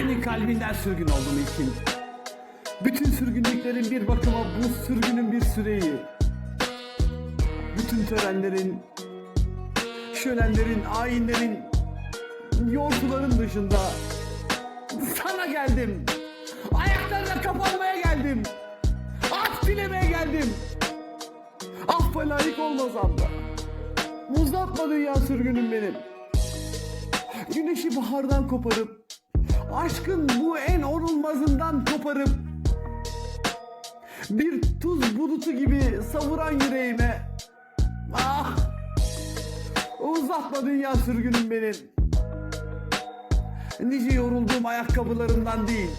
Senin kalbinden sürgün oldum ilkin. Bütün sürgünlüklerin bir bakıma bu sürgünün bir süreyi. Bütün törenlerin, şölenlerin, ayinlerin, yortuların dışında sana geldim. Ayaklarına kapanmaya geldim. Af dilemeye geldim. Affa layık olmasam da. Uzatma dünya sürgünüm benim. Güneşi bahardan koparıp, aşkın bu en onulmazından koparıp, bir tuz bulutu gibi savuran yüreğime, ah, uzatma dünya sürgünüm benim. Nice yorulduğum ayakkabılarından değil,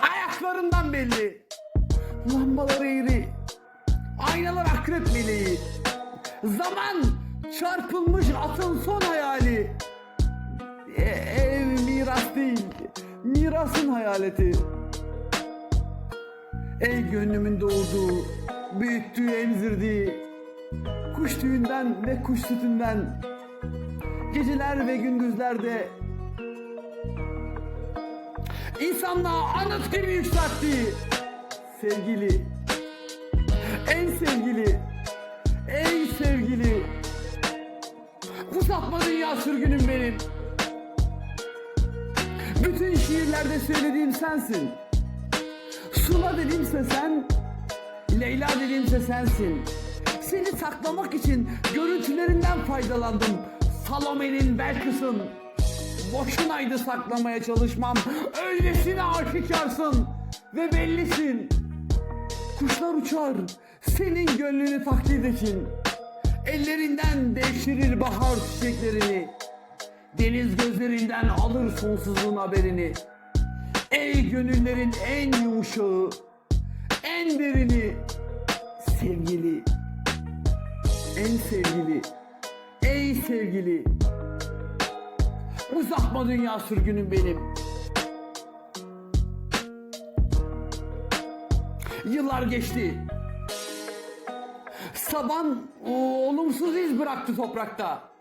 ayaklarından belli. Lambalar eğri, aynalar akrep meleği. Zaman çarpılmış atın son hayali. E, ev miras değil, mirasın hayaleti. Ey gönlümün doğduğu, büyüttüğü, emzirdiği, kuş tüyünden ve kuş sütünden, geceler ve gündüzlerde insanlığa anıt gibi yükselttiği sevgili, en sevgili, ey sevgili, bu sapma dünya sürgünüm benim. Bütün şiirlerde söylediğim sensin. Sula dediğimse sen, Leyla dediğimse sensin. Seni saklamak için görüntülerinden faydalandım. Salome'nin Belkıs'ın. Boşunaydı saklamaya çalışmam. Öylesine aşikarsın ve bellisin. Kuşlar uçar senin gönlünü taklit için. Ellerinden devşirir bahar çiçeklerini. Deniz gözlerinden alır sonsuzluğun haberini. Ey gönüllerin en yumuşağı, en derini, sevgili, en sevgili, ey sevgili. Uzatma dünya sürgünüm benim. Yıllar geçti. Saban olumsuz iz bıraktı toprakta.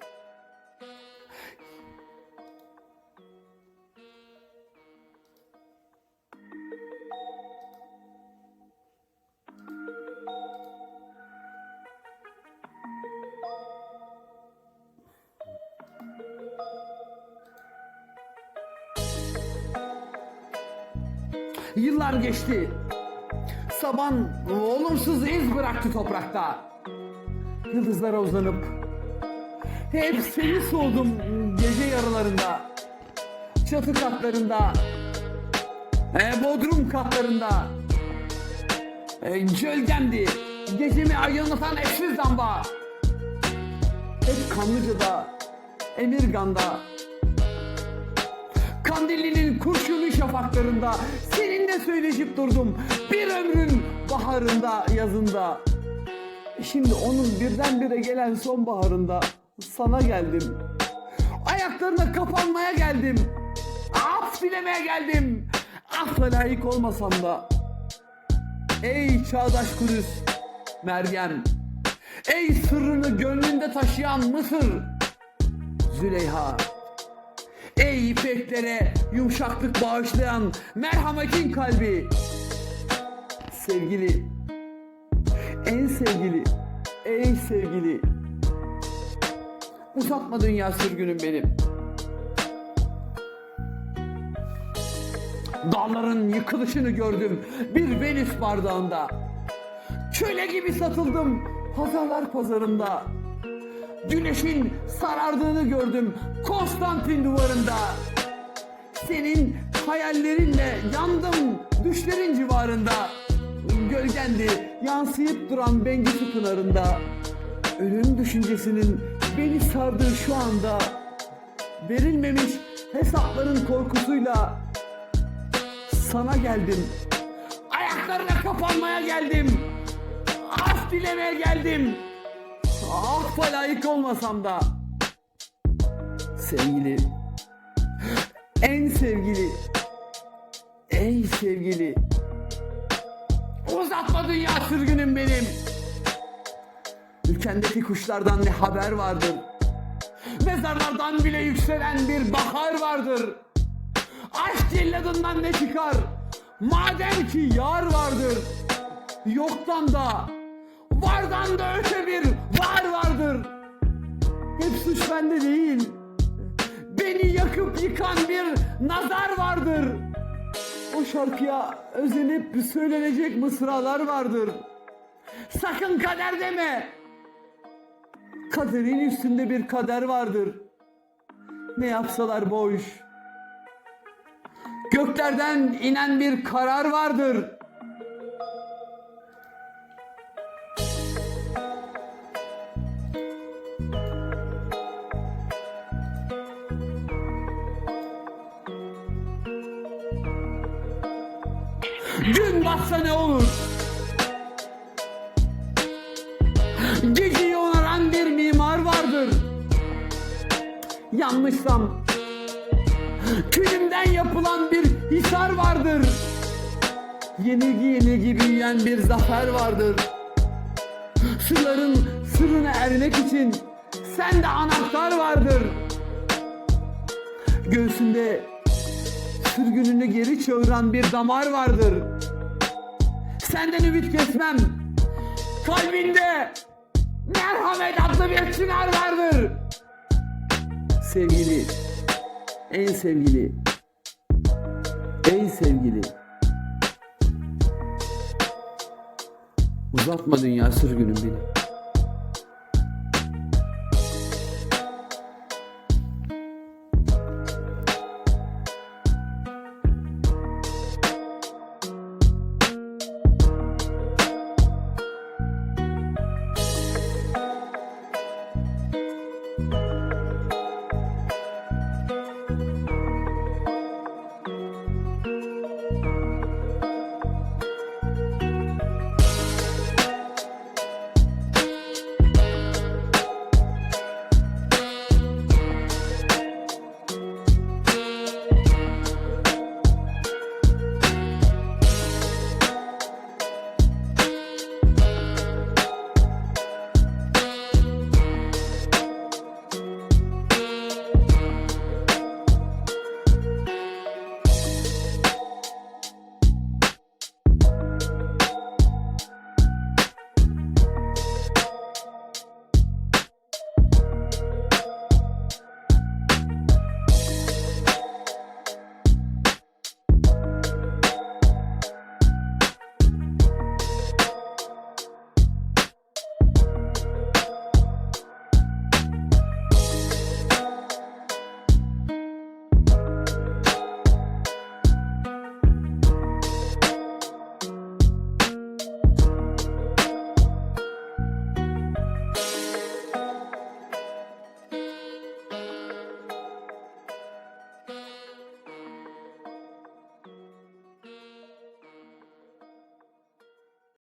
Yıllar geçti. Saban olumsuz iz bıraktı toprakta. Yıldızlara uzanıp hep seni soğudum gece yarılarında. Çatı katlarında, e, bodrum katlarında. E, gölgemdi, gecemi aydınlatan eşsiz lamba. Hep Kanlıca'da, Emirgan'da, Kandilli'nin kurşunlu şafaklarında seninle söyleşip durdum. Bir ömrün baharında, yazında. Şimdi onun birdenbire gelen sonbaharında sana geldim. Ayaklarına kapanmaya geldim. Af dilemeye geldim. Affa layık olmasam da. Ey çağdaş Kudüs, Meryem. Ey sırrını gönlünde taşıyan Mısır, Züleyha. Ey ipeklere yumuşaklık bağışlayan merhametin kalbi. Sevgili, en sevgili, ey sevgili. Uzatma dünya sürgünüm benim. Dağların yıkılışını gördüm bir Venüs bardağında. Köle gibi satıldım pazarlar pazarında. Güneşin sarardığını gördüm Konstantin duvarında. Senin hayallerinle yandım düşlerin civarında. Gölgendi yansıyıp duran Bengisi pınarında. Ölüm düşüncesinin beni sardığı şu anda. Verilmemiş hesapların korkusuyla sana geldim. Ayaklarına kapanmaya geldim. Af dilemeye geldim. Affa layık olmasam da. Sevgili. En sevgili. Ey sevgili. Uzatma dünya sürgünüm benim. Ülkendeki kuşlardan ne haber vardır? Mezarlardan bile yükselen bir bahar vardır. Aşk celladından ne çıkar? Madem ki yar vardır. Yoktan da, vardan da öte bir. Hep suç bende değil. Beni yakıp yıkan bir nazar vardır. O şarkıya özenip söylenecek mısralar vardır. Sakın kader deme. Kaderin üstünde bir kader vardır. Ne yapsalar boş. Göklerden inen bir karar vardır. Batsa ne olur? Geceyi onaran bir mimar vardır. Yanlışsam külümden yapılan bir hisar vardır. Yenilgi yenilgi büyüyen bir zafer vardır. Sırların sırrına ermek için sende anahtar vardır. Göğsünde sürgününü geri çeviren bir damar vardır. Senden ümit kesmem. Kalbinde merhamet adlı bir çınar vardır. Sevgili, en sevgili, en sevgili. Uzatma dünya sürgünüm benim.